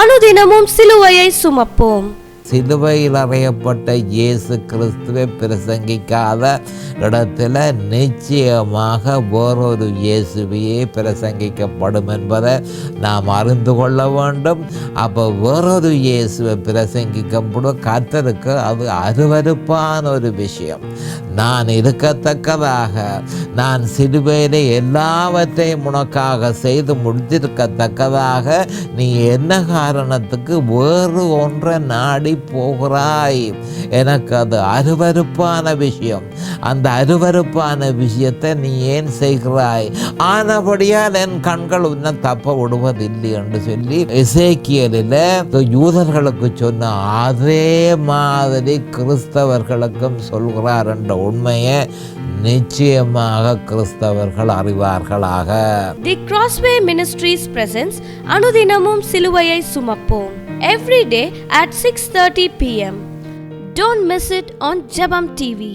அனுதினமும் சிலுவையை சுமப்போம். சிலுவையில் அறையப்பட்ட இயேசு கிறிஸ்துவை பிரசங்கிக்காத இடத்துல நிச்சயமாக வேறொரு இயேசுவையே பிரசங்கிக்கப்படும் என்பதை நாம் அறிந்து கொள்ள வேண்டும். அப்போ வேறொரு இயேசுவை பிரசங்கிக்கப்படும் கத்தருக்கு அது அருவருப்பான ஒரு விஷயம். நான் இருக்கத்தக்கதாக நான் சிறுபேரை எல்லாவற்றையும் உனக்காக செய்து முடித்திருக்கத்தக்கதாக நீ என்ன காரணத்துக்கு வேறு ஒன்றை நாடி போகிறாய்? எனக்கு அது அருவருப்பான விஷயம். அந்த அருவருப்பான விஷயத்தை நீ ஏன் செய்கிறாய்? ஆனபடியால் என் கண்கள் உன்னை தப்ப விடுவதில்லை என்று சொல்லி இசைக்கியலில் யூதர்களுக்கு சொன்ன அதே மாதிரி கிறிஸ்தவர்களுக்கும் சொல்கிறார் என்ற உண்மையை நிச்சயமாக கிறிஸ்தவர்கள் அறிவார்களாக. தி கிராஸ்வே மினிஸ்ட்ரீஸ் பிரசன்ஸ் அனுதினமும் சிலுவையை சுமப்போம். Every day at six thirty PM don't miss it on Jebam TV